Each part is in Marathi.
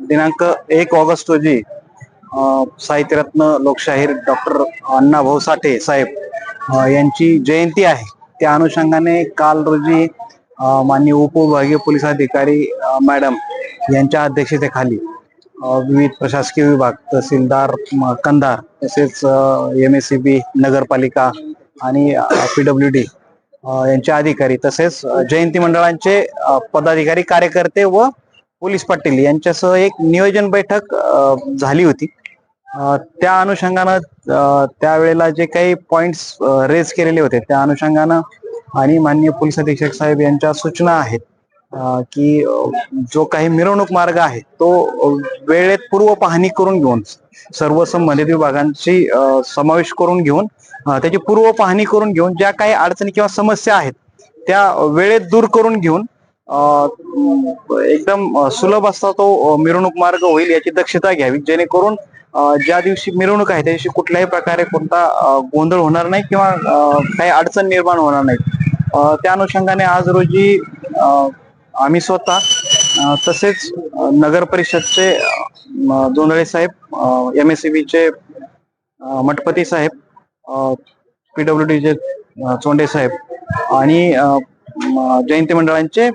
दिनांक एक ऑगस्ट रोजी साहित्यरत्न लोकशाहीर डॉक्टर अण्णाभाऊ साठे साहेब यांची जयंती आहे. त्या अनुषंगाने काल रोजी माननीय उपविभागीय पोलीस अधिकारी मॅडम यांच्या अध्यक्षतेखाली विविध प्रशासकीय विभाग तहसीलदार कंधार तसेच एम एस सी बी नगरपालिका आणि पीडब्ल्यू डी यांचे अधिकारी तसेच जयंती मंडळांचे पदाधिकारी कार्यकर्ते व पोलीस पाटील यांच्यासह एक नियोजन बैठक झाली होती. त्या अनुषंगानं त्यावेळेला जे काही पॉइंट्स रेज केलेले होते त्या अनुषंगानं आणि माननीय पोलीस अधीक्षक साहेब यांच्या सूचना आहेत. की जो काही मिरवणूक मार्ग आहे तो वेळेत पूर्व पाहणी करून घेऊन सर्व संबंधित विभागांची समावेश करून घेऊन त्याची पूर्व पाहणी करून घेऊन ज्या काही अडचणी किंवा समस्या आहेत त्या वेळेत दूर करून घेऊन एकदम सुलभ असता तो मिरवणूक मार्ग होईल याची दक्षता घ्यावी जेणेकरून ज्या दिवशी मिरवणूक आहे त्या दिवशी कुठल्याही प्रकारे कोणता गोंधळ होणार नाही किंवा काही अडचण निर्माण होणार नाही. त्या अनुषंगाने आज रोजी आम्ही स्वतः तसेच नगर परिषदचे अ, साहेब एम एस चे मठपती साहेब पीडब्ल्यू डीचे चोंडे साहेब आणि जयंती मंडळांचे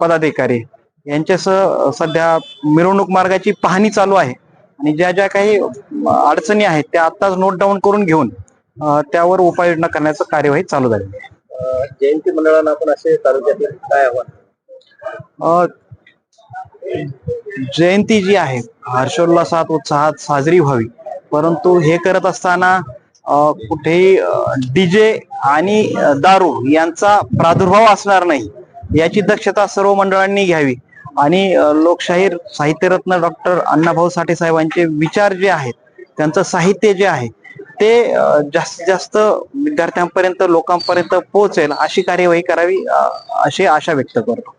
पदाधिकारी. यांच्यासह सध्या मिरवणूक मार्गाची पाहणी चालू आहे आणि ज्या ज्या काही अडचणी आहेत त्या आत्ताच नोट डाऊन करून घेऊन त्यावर उपाययोजना करण्याचं कार्यवाही चालू झाली जयंती मंडळाला आपण असे तालुक्यातील काय आव्हान? जयंती जी आहे हर्षोल्लासात उत्साहात साजरी व्हावी. परंतु हे करत असताना कुठेही डीजे आणि दारू यांचा प्रादुर्भाव असणार नाही याची दक्षता सर्व मंडळांनी घ्यावी. आणि लोकशाहीर साहित्यरत्न डॉक्टर अण्णाभाऊ साठे साहेबांचे विचार जे आहेत त्यांचं साहित्य जे आहे ते जास्तीत जास्त विद्यार्थ्यांपर्यंत लोकांपर्यंत पोहोचेल अशी कार्यवाही करावी अशी आशा व्यक्त करतो.